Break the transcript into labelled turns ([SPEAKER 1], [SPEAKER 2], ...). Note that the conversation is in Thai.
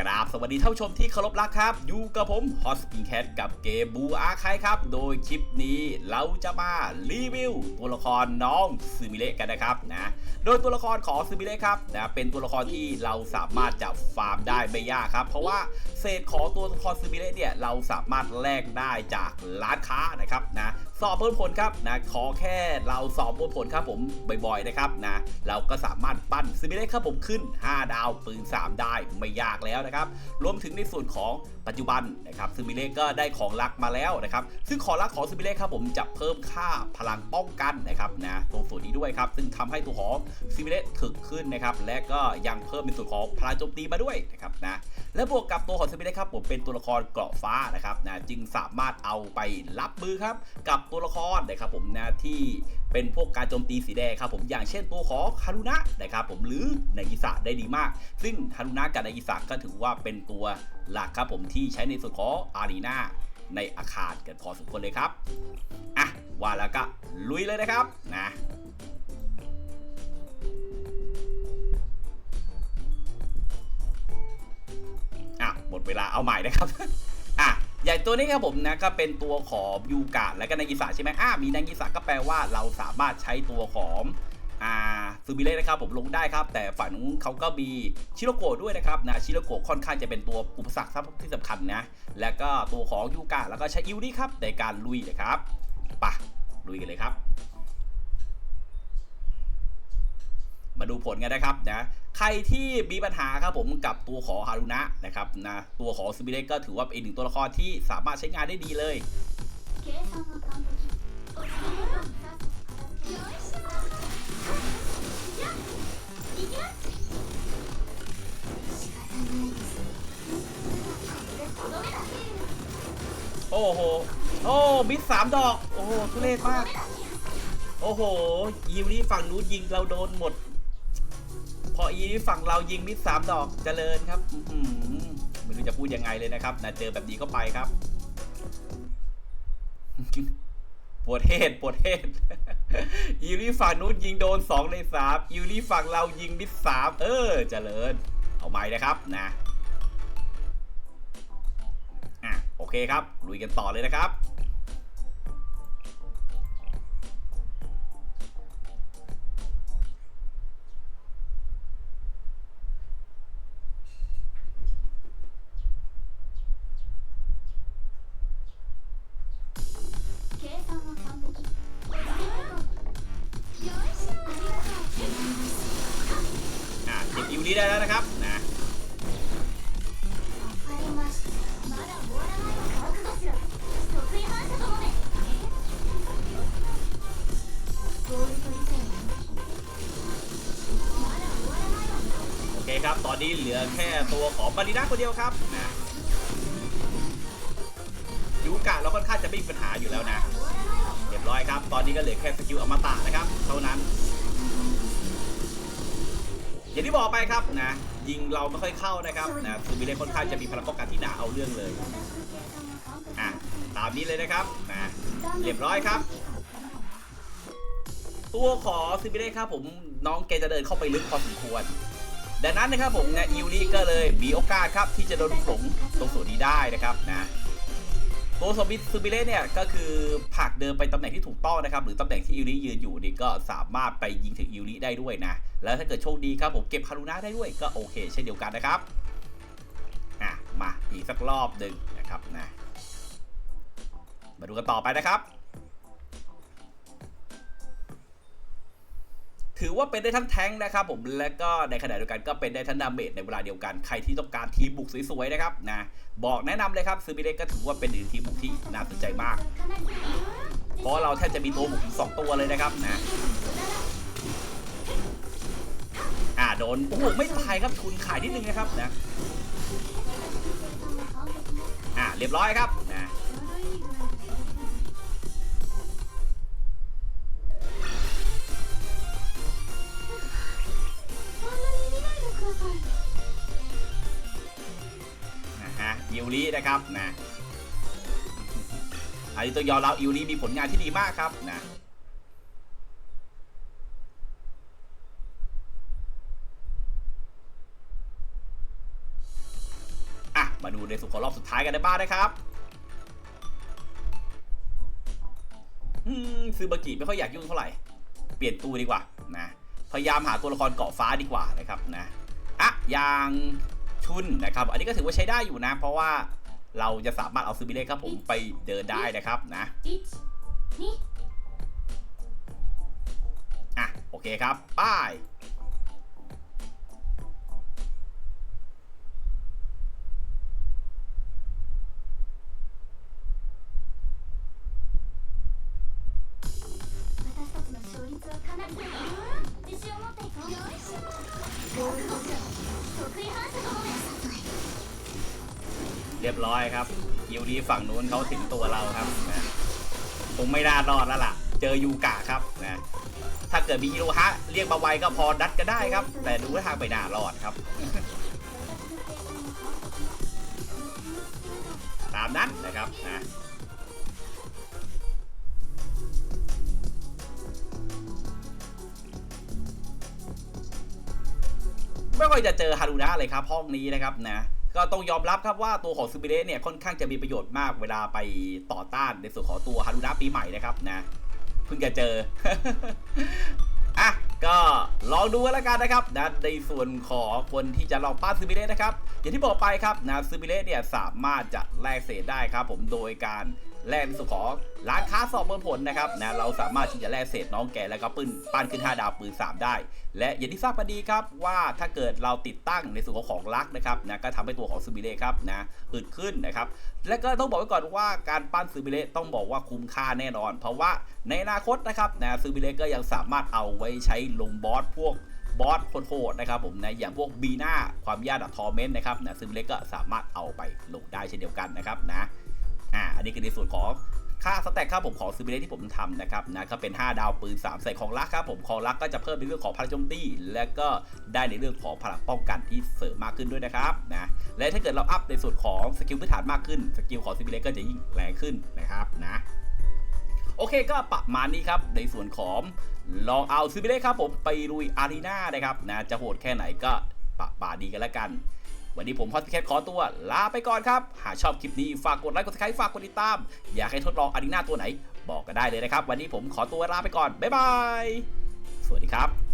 [SPEAKER 1] กราบสวัสดีท่านผู้ชมที่เคารพรักครับ อยู่กับผมฮอสกินแคทกับเกมบูอาคายครับ โดยคลิปนี้เราจะมารีวิวตัวละครน้องซูมิเละกันนะครับนะโดยตัวละครของซูมิเละครับนะเป็นตัวละครที่เราสามารถจะฟาร์มได้ไม่ยากครับ เพราะว่าเศษของตัวละครซูมิเละเนี่ยเราสามารถแลกได้จากร้านค้านะครับนะสอบเพิ่มผลครับนะขอแค่เราสอบเพิ่มผลครับผมบ่อยๆนะครับนะเราก็สามารถปั้นซูมิเละครับผมขึ้น 5 ดาวปืน 3 ได้ไม่ยากแล้วนะครับรวมถึงในส่วนของปัจจุบันนะครับซูมิเลก็ได้ของลักมาแล้วนะครับซึ่งของลักของซูมิเลครับผมจะเพิ่มค่าพลังป้องกันนะครับนะตรงส่วนนี้ด้วยครับซึ่งทำให้ตัวของซูมิเลถึกขึ้นนะครับและก็ยังเพิ่มในส่วนของพลังโจมตีมาด้วยนะครับนะและบวกกับตัวของซูมิเละครับผมเป็นตัวละครเกราะฟ้านะครับนะจึงสามารถเอาไปรับมือครับกับตัวละครนะครับผมนะที่เป็นพวกการโจมตีสีแดงครับผมอย่างเช่นตัวของฮารุนะนะครับผมหรือนากิสะได้ดีมาก ซึ่งฮารุนะกับนากิสะก็ถือว่าเป็นตัวหลักครับผมที่ใช้ในส่วนของอารีนาในอาคารกันพอสมควรเลยครับ อะว่าแล้วก็ลุยเลยนะครับนะ เวลาเอาใหม่นะครับ อะอย่ตัวนี้ครับผมนะก็เป็นตัวของยูกะและก็นากิสะใช่ไหมอะมีนากิสะก็แปลว่าเราสามารถใช้ตัวของอ่าซูบิเล่นะครับผมลงได้ครับ แต่ฝั่งนู้นเขาก็มีชิโรโกะด้วยนะครับนะชิโรโกะค่อนข้างจะเป็นตัวอุปสรรคที่สำคัญนะและก็ตัวของยูกะแล้วก็ใช้อิวนี่ครับในการลุยนะครับปะลุยกันเลยครับ มาดูผลกันนะครับนะใครที่มีปัญหาครับผมกับตัวของฮารุนะนะครับนะตัวของซูบิเลก็ถือว่าเป็นหนึ่งตัวละครที่สามารถใช้งานได้ดีเลยโอ้โห โอ้มิดสามดอก โอ้โห ทุเรศมาก โอ้โห ยิวนี้ฝั่งนู้นยิงเราโดนหมด พออีนี่ฝั่งเรายิงมิดสามดอกเจริญครับไม่รู้จะพูดยังไงเลยนะครับนะเจอแบบนี้เข้าไปครับปวดเหตุปวดเหตุยูรี่ฝั่งนู้นยิงโดนสองในสามยูรี่ฝั่งเรายิงมิดสามเออเจริญ เอาใหม่นะครับนะอะโอเคครับลุยกันต่อเลยนะครับี้ได้แล้วนะครับนะโอเคครับ ตอนนี้เหลือแค่ตัวของบาริน่าคนเดียวครับนะยูกะเราค่อนข้างจะไม่มีปัญหาอยู่แล้วนะ เรียบร้อยครับ ตอนนี้ก็เหลือแค่สกิลอมตะนะครับ เท่านั้น อย่างที่บอกไปครับนะยิงเราไม่ค่อยเข้านะครับนะซูบิเลค่อนข้างจะมีพลังป้องกันที่หนาเอาเรื่องเลยอะตามนี้เลยนะครับนะเรียบร้อยครับ ตัวขอซิบิเล่ครับผมน้องแกจะเดินเข้าไปลึกพอสมควรดังนั้นนะครับผมนะอิวนี่ก็เลยมีโอกาสครับที่จะโดนลูกหลงตรงส่วนนี้ได้นะครับนะ ตัวสมิธซูบิเล่เนี่ยก็คือผักเดินไปตำแหน่งที่ถูกต้องนะครับ หรือตำแหน่งที่อิริยืนอยู่นี่ก็สามารถไปยิงถึงอิริได้ด้วยนะ แล้วถ้าเกิดโชคดีครับผมเก็บคารุนาได้ด้วยก็โอเค เช่นเดียวกันนะครับอะมาอีกสักรอบหนึ่งนะครับนะมาดูกันต่อไปนะครับ ถือว่าเป็นได้ทั้งแท้งนะครับผมและก็ในขณะเดียวกันก็เป็นได้ทั้งดาเมจในเวลาเดียวกันใครที่ต้องการทีมบุกสวยๆนะครับนะบอกแนะนำเลยครับซูบิเล็กก็ถือว่าเป็นหนึ่งทีมบุกที่น่าสนใจมาก เพราะเราแทบจะมีตัวบุกถึงสองตัวเลยนะครับนะอ่าโดนโอ้โหไม่ตายครับทุนขายนิดนึงนะครับนะอ่าเรียบร้อยครับ รินะครับนะอันนี้ตัวยอมรับอิวริมีผลงานที่ดีมากครับนะมาดูในสุของรอบสุดท้ายกันได้บ้างนะครับอืมซูบากิไม่ค่อยอยากยุ่งเท่าไหร่ เปลี่ยนตู้ดีกว่านะ พยายามหาตัวละครเกาะฟ้าดีกว่านะครับนะ อะ อย่างุนนะครับ อันนี้ก็ถือว่าใช้ได้อยู่นะ เพราะว่าเราจะสามารถเอาซูบิเล่ครับผมไปเดินได้นะครับนะอะโอเคครับป้าย รียบร้อยครับคิวดีฝั่งนู้นเขาถึงตัวเราครับนะคงไม่น่ารอดแล้วล่ะ เจอยูกะครับนะถ้าเกิดมีฮิโรฮะเรียกมาไวก็พอดัดก็ได้ครับ แต่ดูท่าทางไปน่ารอดครับ ตามนั้นนะครับนะไม่ค่อยจะเจอฮารุนะเลยครับห้องนี้นะครับนะ ก็ต้องยอมรับครับว่าตัวของซูบิเรเนี่ยค่อนข้างจะมีประโยชน์มากเวลาไปต่อต้านในส่วนของตัวฮารุนะปีใหม่นะครับนะเพิ่งจะเจออะก็ลองดูแล้วกันนะครับนะในส่วนของคนที่จะลองป้านซูบิเรนะครับ อย่างที่บอกไปครับนะซูบิเรเนี่ยสามารถจะแลกเศษได้ครับผมโดยการ แลกในส่วนของร้านค้าสอบเบนผลนะครับนะเราสามารถที่จะแลกเศษน้องแกแล้วก็ปืนปั้นขึ้น 5 ดาวปืน 3 ได้ และอย่างที่ทราบกันดีครับว่าถ้าเกิดเราติดตั้งในส่วนของของลักนะครับนะก็ทำให้ตัวของซูบิเรครับนะอึดขึ้นนะครับและก็ต้องบอกไว้ก่อนว่าการปั้นซูบิเรต้องบอกว่าคุ้มค่าแน่นอน เพราะว่าในอนาคตนะครับนะซูบิเรก็ยังสามารถเอาไว้ใช้ลงบอสพวกบอสโหดๆนะครับผมนะอย่างพวกบีนาความยากดับทอร์เมนต์นะครับนะซึ่งเล็กก็สามารถเอาไปลงได้เช่นเดียวกันนะครับนะ อ่าอันนี้คือในส่วนของค่าสแต็กครับผมของซูบิเลที่ผมทำนะครับนะก็เป็น 5 ดาวปืน 3 ใส่ของรักครับผมของรักก็จะเพิ่มในเรื่องของพลังโจมตีและก็ได้ในเรื่องของพลังป้องกันที่เสริมมากขึ้นด้วยนะครับนะและถ้าเกิดเราอัพในส่วนของสกิลพื้นฐานมากขึ้นสกิลของซูบิเลก็จะยิ่งแรงขึ้นนะครับนะโอเคก็ประมาณนี้ครับในส่วนของลองเอาซูบิเลครับผมไปลุยอารีนานะครับนะจะโหดแค่ไหนก็ปะปาดีกันแล้วกัน วันนี้ผมพอดแคสต์ขอตัว ลาไปก่อนครับ หากชอบคลิปนี้ฝากกดไลค์กดซับสไครต์ฝากกดติดตาม อยากให้ทดลองอารีนาตัวไหน บอกกันได้เลยนะครับ วันนี้ผมขอตัวลาไปก่อน บ๊ายบาย สวัสดีครับ